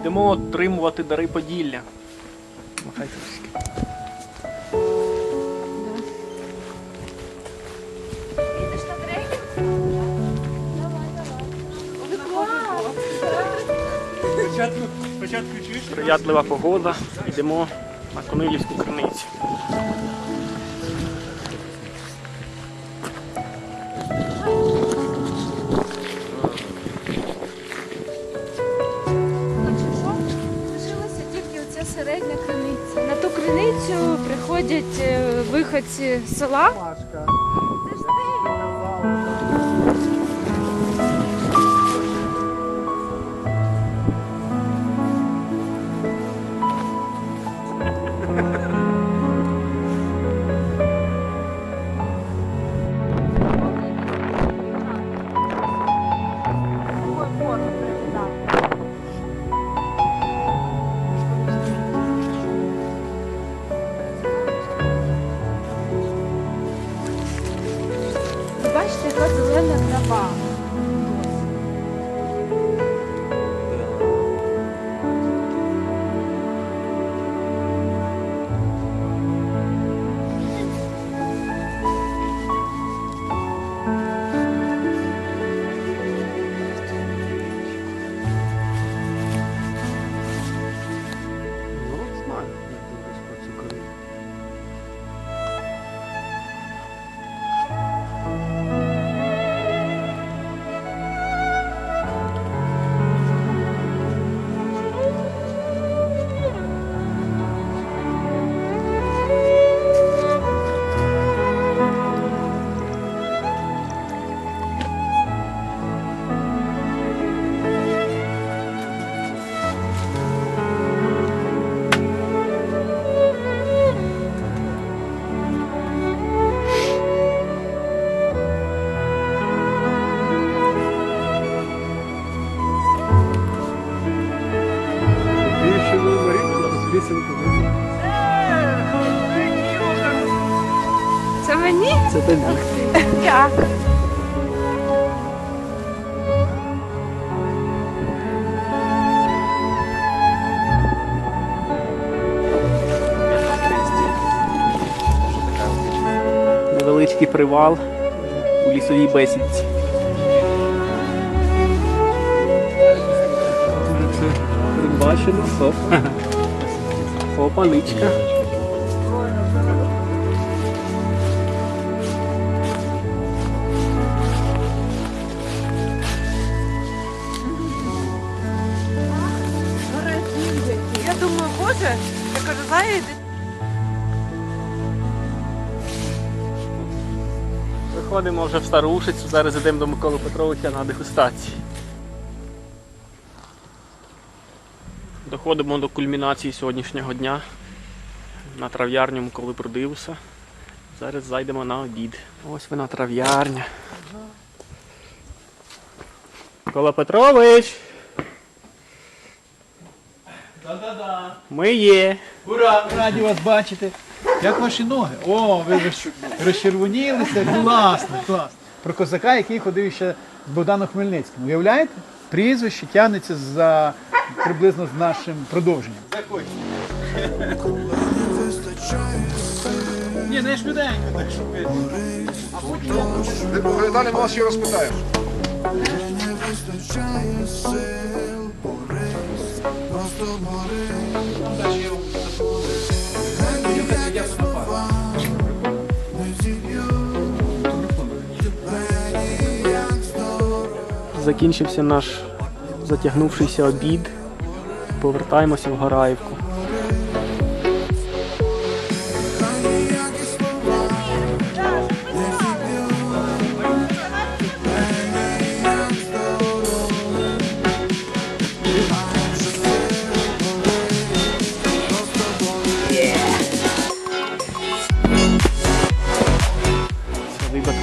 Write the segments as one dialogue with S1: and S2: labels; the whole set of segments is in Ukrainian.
S1: Йдемо отримувати дари Поділля. Махай трошки.
S2: Спочатку чуєш?
S1: Приятлива погода. Йдемо на Конилівську криницю.
S3: Приходять е, виходці з села. Мені?
S1: Це тобі.
S3: Дякую.
S1: Невеличкий привал у лісовій бесідці. Бачимо, хоп. Хопаничка.
S3: Думаю, я кажу, знаєте,
S1: Виходимо вже в Старушицю, зараз йдемо до Миколи Петровича на дегустації. Доходимо до кульмінації сьогоднішнього дня на трав'ярню Миколи Продивуса. Зараз зайдемо на обід. Ось вона трав'ярня. Микола Петрович!
S2: Да-да-да.
S1: Ми є!
S2: Ура! Раді вас бачити. Як ваші ноги? О, ви розчервонілися. Класно, класно. Про козака, який ходив ще з Богданом Хмельницьким. Уявляєте? Прізвище тягнеться за приблизно з нашим продовженням. Ні, не швиденько, так щоб ви.
S4: Ти поглядали, вас ще розпитаєш.
S2: Там далі я
S1: Закінчився наш затягнувшийся обід. Повертаємося в Гораївку.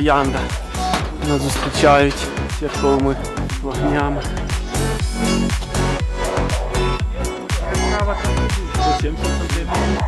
S1: Троянда. Нас зустрічають святковими вогнями. 170 сантиметрів.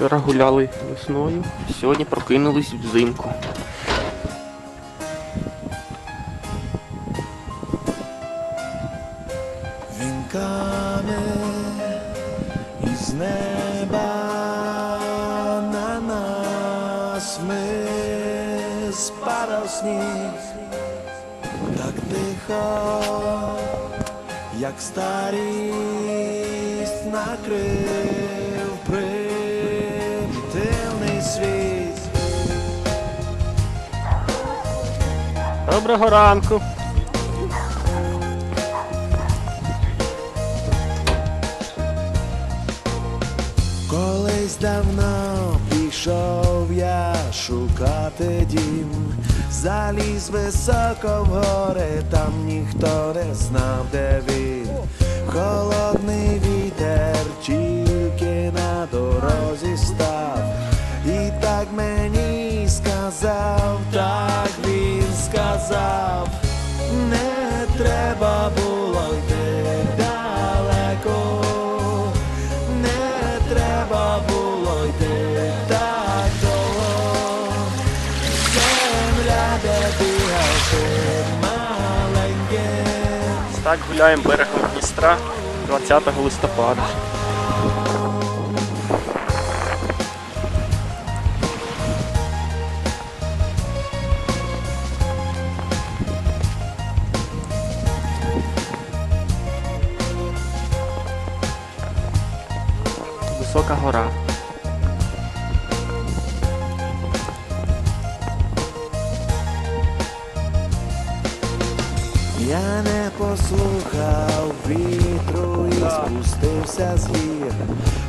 S1: Вчора гуляли весною, сьогодні прокинулись взимку.
S5: Вінками із неба на нас ми спадав сніг, так тихо, як старість накрив
S1: Доброго ранку!
S5: Колись давно пішов я шукати дім, заліз високо в гори, там ніхто не знав, де він. Холодний вітер треба було йти далеко. Не треба було йти так довго. Земля, де бігав ти маленьким.
S1: Так гуляємо берегом Дністра 20 листопада. Висока гора.
S5: Я не послухав вітру і спустився з гір.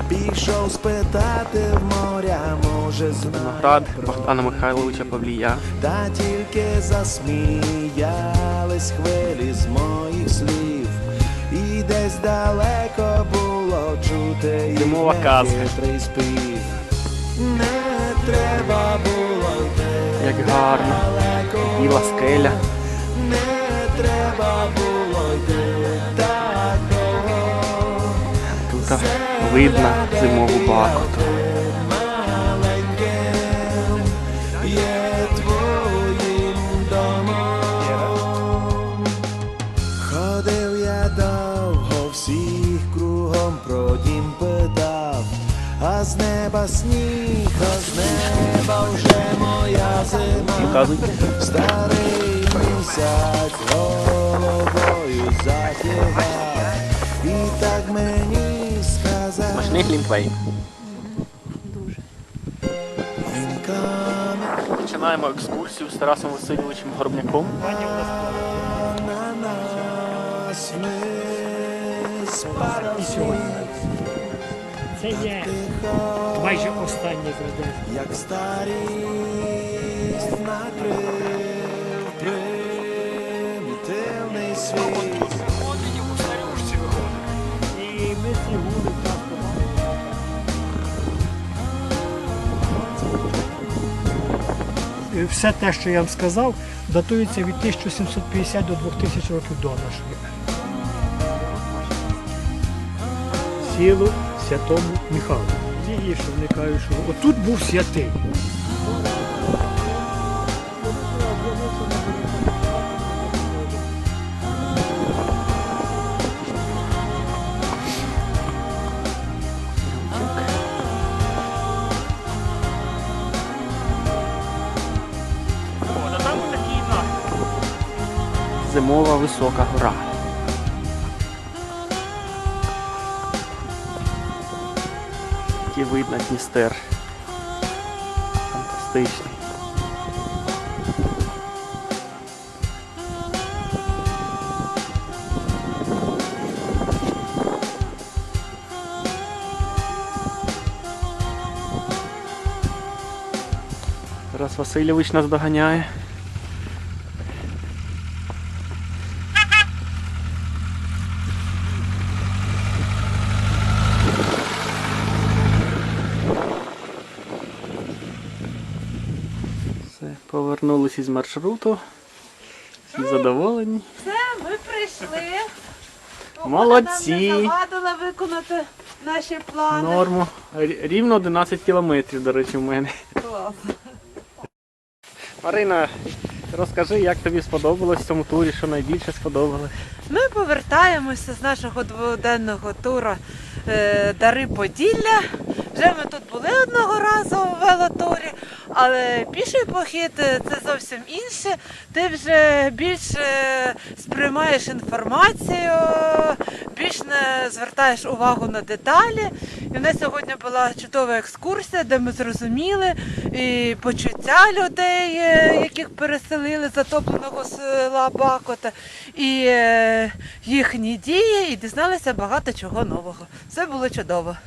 S5: Пішов спитати в моря, може знає.
S1: Виноград Богдана Михайловича Павлія.
S5: Та тільки засміялись хвилі з моїх слів, і десь далеко було чути
S1: Зимова казка.
S5: хитрий спів. Не треба було йти
S1: Як гарно.
S5: далеко,
S1: Біла скеля.
S5: не треба було йти так довго.
S1: Тут видно зимову бакоту.
S5: Маленьким є твоїм домом. Ходив я довго, всіх неба сніг, а з неба вже моя зима. Старий місяць головою закивав, і так мені сказав.
S1: Смачний глінтвейн.
S5: Вінками
S1: Починаємо екскурсію з Тарасом Васильовичем Горбняком.
S5: на нас ми спадав
S6: Це є майже останнє завдання.
S5: як старість накрив примітивний світ.
S6: І ми ці гули так Е, Все те, що я вам сказав, датується від 1750 до 2000 років до нашої. Сіло святому Михайлу. Ті, що вони кажуть, що отут був святий.
S1: Зимова висока гора. Який видно Дністер. Фантастичний. Тарас Васильович нас доганяє. Все, повернулись із маршруту. Всі задоволені.
S3: Все, ми прийшли.
S1: Молодці.
S7: Нам не завадила виконати наші плани.
S1: Норму. Рівно 11 кілометрів, до речі, в мене.
S7: Клас.
S1: Марина, розкажи, як тобі сподобалось в цьому турі, що найбільше сподобалось?
S7: Ми повертаємося з нашого дводенного туру е, Дари Поділля. Вже ми тут були одного разу у велотурі, але піший похід е, це зовсім інше. Ти вже більш е, сприймаєш інформацію, більш не звертаєш увагу на деталі. І в нас сьогодні була чудова екскурсія, де ми зрозуміли і почуття людей, е, яких переселили з затопленого села Бакота, і е, їхні дії, і дізналися багато чого нового. Все було чудово.